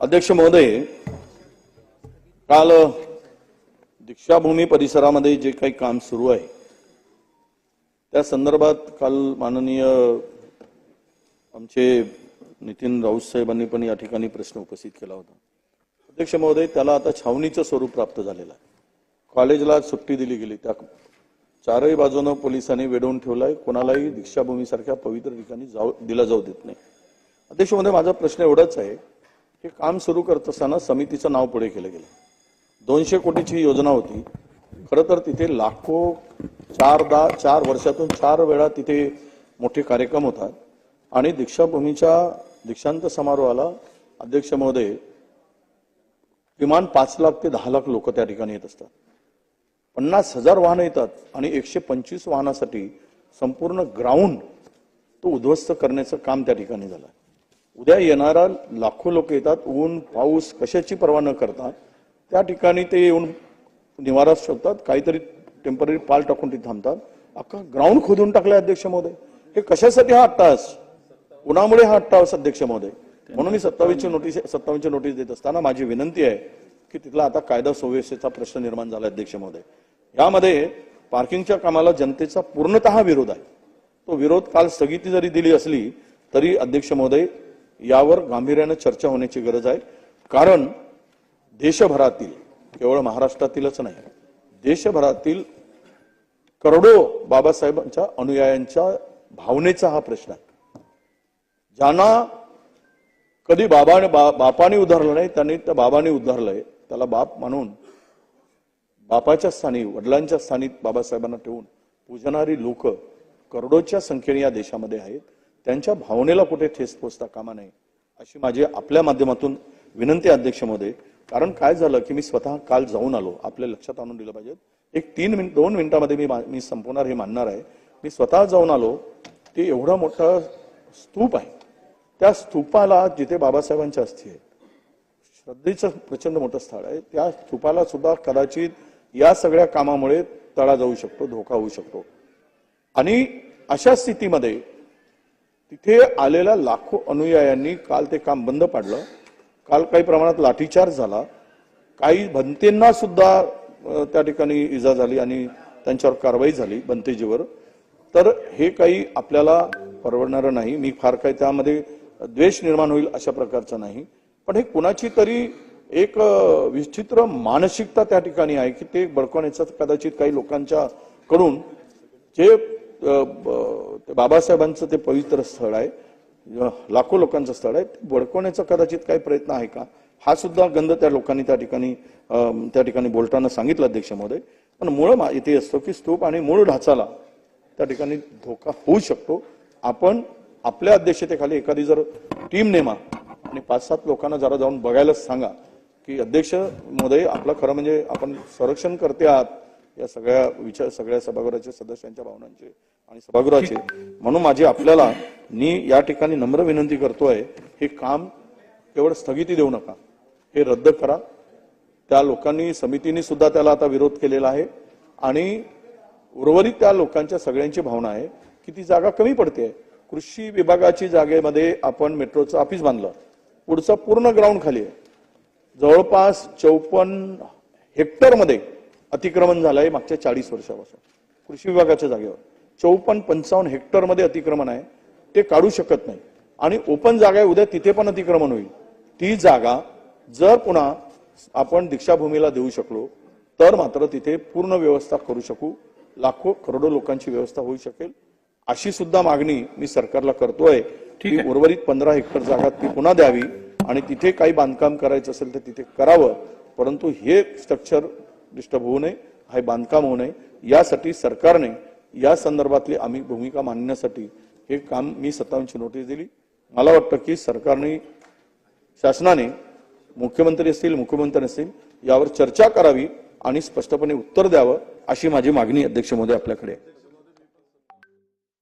अध्यक्ष महोदय काल दीक्षाभूमी परिसरामध्ये जे काही काम सुरू आहे त्या संदर्भात काल माननीय आमचे नितीन राऊत साहेबांनी पण या ठिकाणी प्रश्न उपस्थित केला होता. अध्यक्ष महोदय त्याला आता छावणीचं स्वरूप प्राप्त झालेलं आहे. कॉलेजला सुट्टी दिली गेली त्या चारही बाजूनं पोलिसांनी वेढवून ठेवलाय कोणालाही दीक्षाभूमीसारख्या पवित्र ठिकाणी जाऊ दिला जाऊ देत नाही. अध्यक्ष महोदय माझा प्रश्न एवढाच आहे हे काम सुरू करत असताना समितीचं नाव पुढे केलं गेलं. दोनशे कोटीची योजना होती. खरं तर तिथे लाखो चारदा चार वर्षातून चार वेळा तिथे मोठे कार्यक्रम होतात. आणि दीक्षाभूमीच्या दीक्षांत समारोहाला अध्यक्ष महोदय किमान पाच लाख ते दहा लाख लोक त्या ठिकाणी येत असतात. पन्नास हजार वाहनं येतात आणि एकशे पंचवीस वाहनासाठी संपूर्ण ग्राउंड तो उद्ध्वस्त करण्याचं काम त्या ठिकाणी झालं. उद्या येणारा लाखो लोक येतात ऊन पाऊस कशाची पर्वा न करता त्या ठिकाणी ते येऊन निवारा शोधतात काहीतरी टेंपररी पाल टाकून ते थांबतात. अख्खा ग्राउंड खोदून टाकलाय अध्यक्ष महोदय. हे कशासाठी हा अट्टास उन्हामुळे हा अट्टास अध्यक्ष महोदय. म्हणून मी सत्तावीसची नोटीस सत्तावीसची नोटीस देत असताना माझी विनंती आहे की तिथला आता कायदा सुव्यवस्थेचा प्रश्न निर्माण झाला अध्यक्ष महोदय. यामध्ये पार्किंगच्या कामाला जनतेचा पूर्णतः विरोध आहे. तो विरोध काल स्थगिती जरी दिली असली तरी अध्यक्ष महोदय यावर गांभीर्यानं चर्चा होण्याची गरज आहे. कारण देशभरातील केवळ महाराष्ट्रातीलच नाही देशभरातील करोडो बाबासाहेबांच्या अनुयायांच्या भावनेचा हा प्रश्न आहे. ज्यांना कधी बाबाने बा, बापाने उद्धारलं नाही त्यांनी त्या बाबाने उधारलंय त्याला बाप म्हणून बापाच्या स्थानी वडिलांच्या स्थानी बाबासाहेबांना ठेवून पूजणारी लोक करोडोच्या संख्येने या देशामध्ये आहेत. त्यांच्या भावनेला कुठे ठेस पोचता कामा नये अशी माझी आपल्या माध्यमातून विनंती अध्यक्षमध्ये. कारण काय झालं की मी स्वतः काल जाऊन आलो आपल्या लक्षात आणून दिलं पाहिजे. एक तीन मिनिट दोन मिनिटामध्ये मी मा- मी संपवणार हे मानणार आहे. मी स्वतः जाऊन आलो ते एवढा मोठा स्तूप आहे. त्या स्तूपाला जिथे बाबासाहेबांच्या अस्थी आहेत श्रद्धेचं प्रचंड मोठं स्थळ आहे. त्या स्तूपाला सुद्धा कदाचित या सगळ्या कामामुळे तडा जाऊ शकतो धोका होऊ शकतो. आणि अशा स्थितीमध्ये तिथे आलेल्या लाखो अनुयायांनी काल ते काम बंद पाडलं. काल काही प्रमाणात लाठीचार्ज झाला. काही भंतेंना सुद्धा त्या ठिकाणी इजा झाली आणि त्यांच्यावर कारवाई झाली बनतेजीवर तर हे काही आपल्याला परवडणारं नाही. मी फार काही त्यामध्ये द्वेष निर्माण होईल अशा प्रकारचं नाही. पण हे कुणाची तरी एक विचित्र मानसिकता त्या ठिकाणी आहे की ते बळकवण्याचं कदाचित काही लोकांच्या कडून जे ब- बाबासाहेबांचं ते पवित्र स्थळ आहे. लाखो लोकांचं स्थळ आहे. ते बळकवण्याचा कदाचित काही प्रयत्न आहे का? हा सुद्धा गंध त्या लोकांनी त्या ठिकाणी त्या ठिकाणी बोलताना सांगितलं अध्यक्ष महोदय. पण मूळ मा- इथे असतो की स्तूप आणि मूळ ढाचाला त्या ठिकाणी धोका होऊ शकतो. आपण आपल्या अध्यक्षतेखाली एखादी जर टीम नेमा आणि पाच सात लोकांना जरा जाऊन बघायलाच सांगा की अध्यक्ष महोदय आपलं खरं म्हणजे आपण संरक्षण करते आहात. या सगळ्या विचार सगळ्या सभागृहाच्या सदस्यांच्या भावनांचे आणि सभागृहाचे. म्हणून माझी आपल्याला मी या ठिकाणी नम्र विनंती करतोय हे काम केवळ स्थगिती देऊ नका. हे रद्द करा. त्या लोकांनी समितीने सुद्धा त्याला आता विरोध केलेला आहे. आणि उर्वरित त्या लोकांच्या सगळ्यांची भावना आहे की ती जागा कमी पडते. कृषी विभागाची जागेमध्ये आपण मेट्रोचं ऑफिस बांधलं. पुढचं पूर्ण ग्राउंड खाली आहे. जवळपास चौपन्न हेक्टरमध्ये अतिक्रमण झालंय मागच्या चाळीस वर्षापासून. कृषी विभागाच्या जागेवर. चौपन्न पंचावन्न हेक्टरमध्ये अतिक्रमण आहे. ते काढू शकत नाही. आणि ओपन जागा आहे उद्या तिथे पण अतिक्रमण होईल. ती जागा जर पुन्हा आपण दीक्षाभूमीला देऊ शकलो तर मात्र तिथे पूर्ण व्यवस्था करू शकू. लाखो करोडो लोकांची व्यवस्था होऊ शकेल. अशी सुद्धा मागणी मी सरकारला करतोय. की उर्वरित पंधरा हेक्टर जागा ती पुन्हा द्यावी आणि तिथे काही बांधकाम करायचं असेल तर तिथे करावं. परंतु हे स्ट्रक्चर डिस्टर्ब होऊ नये हे बांधकाम होऊ नये. यासाठी सरकारने या संदर्भातली आम्ही भूमिका मांडण्यासाठी हे काम मी सत्तावन्नची नोटीस दिली. मला वाटतं की सरकारने शासनाने मुख्यमंत्री असतील मुख्यमंत्री असतील यावर चर्चा करावी आणि स्पष्टपणे उत्तर द्यावं अशी माझी मागणी अध्यक्ष मोदी आपल्याकडे आहे.